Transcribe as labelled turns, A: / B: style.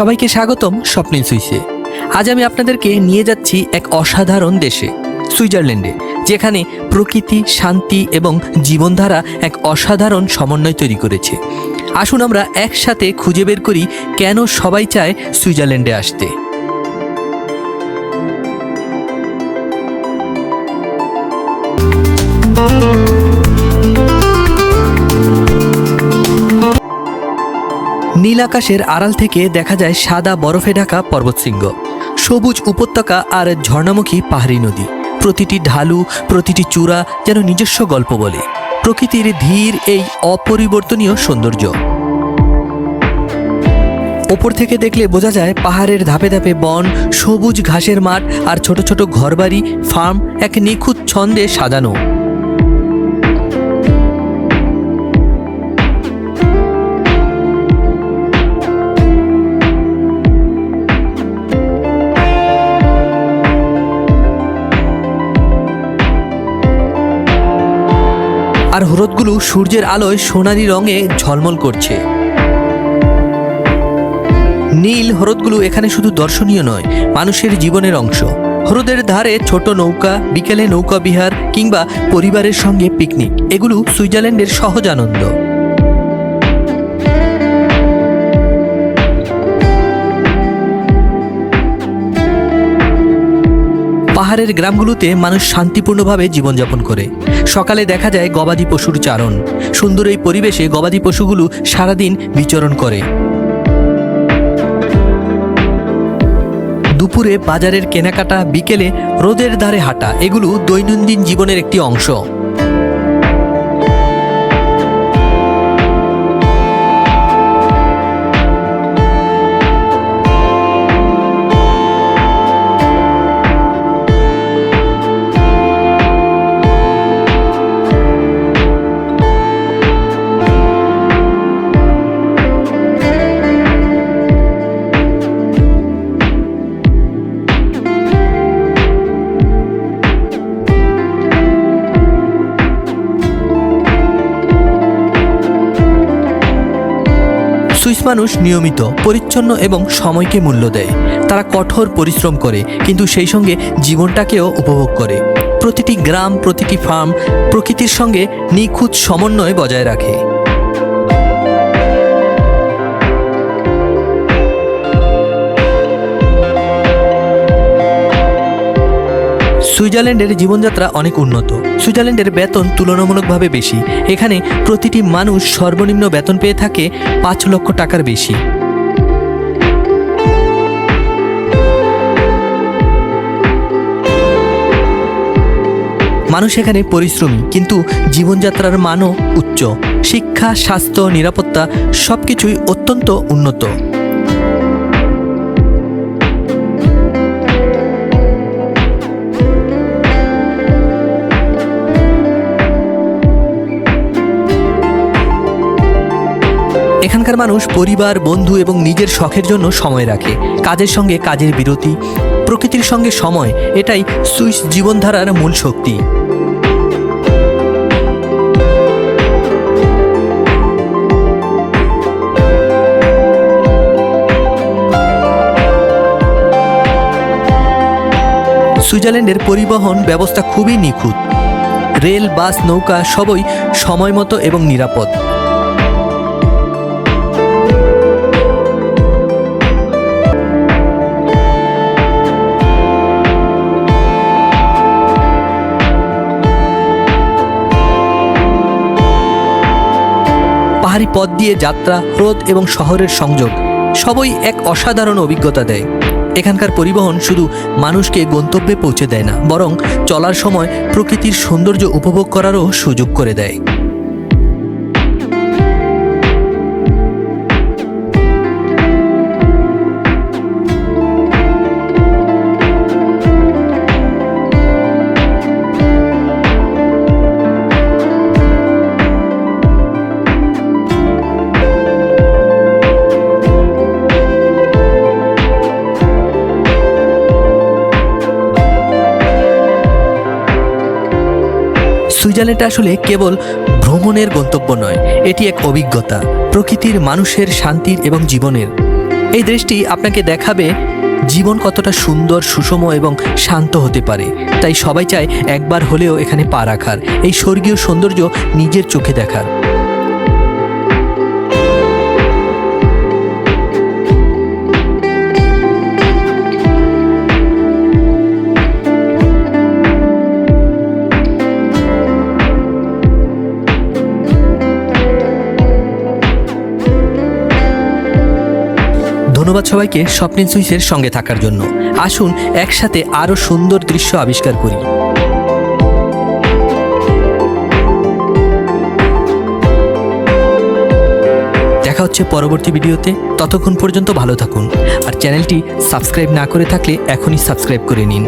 A: সবাইকে স্বাগতম স্বপ্নিল সুইসে আজ আমি আপনাদেরকে নিয়ে যাচ্ছি এক অসাধারণ দেশে, সুইজারল্যান্ডে, যেখানে প্রকৃতি, শান্তি এবং জীবনধারা এক অসাধারণ সমন্বয় তৈরি করেছে। আসুন আমরা একসাথে খুঁজে বের করি কেন সবাই চায় সুইজারল্যান্ডে আসতে। নীল আকাশের আড়াল থেকে দেখা যায় সাদা বরফে ঢাকা পর্বতশৃঙ্গ। সবুজ উপত্যকা আর ঝর্ণামুখী পাহাড়ি নদী। প্রতিটি ঢালু, প্রতিটি চূড়া যেন নিজস্ব গল্প বলে। প্রকৃতির ধীর এই অপরিবর্তনীয় সৌন্দর্য। ওপর থেকে দেখলে বোঝা যায় পাহাড়ের ধাপে ধাপে বন, সবুজ ঘাসের মাঠ আর ছোট ছোট ঘরবাড়ি, ফার্ম, এক নিখুঁত ছন্দে সাজানো। আর হ্রদগুলো সূর্যের আলোয় সোনালি রঙে ঝলমল করছে। নীল হ্রদগুলো এখানে শুধু দর্শনীয় নয়, মানুষের জীবনের অংশ। হ্রদের ধারে ছোট নৌকা, বিকেলে নৌকা বিহার কিংবা পরিবারের সঙ্গে পিকনিক, এগুলো সুইজারল্যান্ডের সহজ আনন্দ। পাহাড়ের গ্রামগুলোতে মানুষ শান্তিপূর্ণভাবে জীবনযাপন করে। সকালে দেখা যায় গবাদি পশুর চারণ। সুন্দর এই পরিবেশে গবাদি পশুগুলো সারাদিন বিচরণ করে। দুপুরে বাজারের কেনাকাটা, বিকেলে রোদের ধারে হাঁটা, এগুলো দৈনন্দিন জীবনের একটি অংশ। মানুষ নিয়মিত, পরিচ্ছন্ন এবং সময়কে মূল্য দেয়। তারা কঠোর পরিশ্রম করে, কিন্তু সেই সঙ্গে জীবনটাকেও উপভোগ করে। প্রতিটি গ্রাম, প্রতিটি ফার্ম প্রকৃতির সঙ্গে নিখুঁত সমন্বয় বজায় রাখে। সুইজারল্যান্ডের জীবনযাত্রা অনেক উন্নত। সুইজারল্যান্ডের বেতন তুলনামূলকভাবে বেশি। এখানে প্রতিটি মানুষ সর্বনিম্ন বেতন পেয়ে থাকে পাঁচ লক্ষ টাকার বেশি। মানুষ এখানে পরিশ্রমী, কিন্তু জীবনযাত্রার মানও উচ্চ। শিক্ষা, স্বাস্থ্য, নিরাপত্তা সবকিছুই অত্যন্ত উন্নত। এখানকার মানুষ পরিবার, বন্ধু এবং নিজের শখের জন্য সময় রাখে। কাজের সঙ্গে কাজের বিরতি, প্রকৃতির সঙ্গে সময়, এটাই সুইস জীবনধারার মূল শক্তি। সুইজারল্যান্ডের পরিবহন ব্যবস্থা খুবই নিখুঁত। রেল, বাস, নৌকা সবই সময় মতো এবং নিরাপদ। পাহাড়ি পথ দিয়ে যাত্রা হ্রদ এবং শহরের সংযোগ, সবই এক অসাধারণ অভিজ্ঞতা দেয়। এখানকার পরিবহন শুধু মানুষকে গন্তব্যে পৌঁছে দেয় না, বরং চলার সময় প্রকৃতির সৌন্দর্য উপভোগ করারও সুযোগ করে দেয়। সুইজারল্যান্ড আসলে কেবল ভ্রমণের গন্তব্য নয়, এটি এক অভিজ্ঞতা, প্রকৃতির মানুষের শান্তির এবং জীবনের। এই দেশটি আপনাকে দেখাবে জীবন কতটা সুন্দর, সুষম এবং শান্ত হতে পারে। তাই সবাই চায় একবার হলেও এখানে পা রাখার, এই স্বর্গীয় সৌন্দর্য নিজের চোখে দেখার। ধন্যবাদ সবাইকে স্বপ্নিল সুইসের সঙ্গে থাকার জন্য। আসুন একসাথে আরও সুন্দর দৃশ্য আবিষ্কার করি। দেখা হচ্ছে পরবর্তী ভিডিওতে। ততক্ষণ পর্যন্ত ভালো থাকুন। আর চ্যানেলটি সাবস্ক্রাইব না করে থাকলে এখনই সাবস্ক্রাইব করে নিন।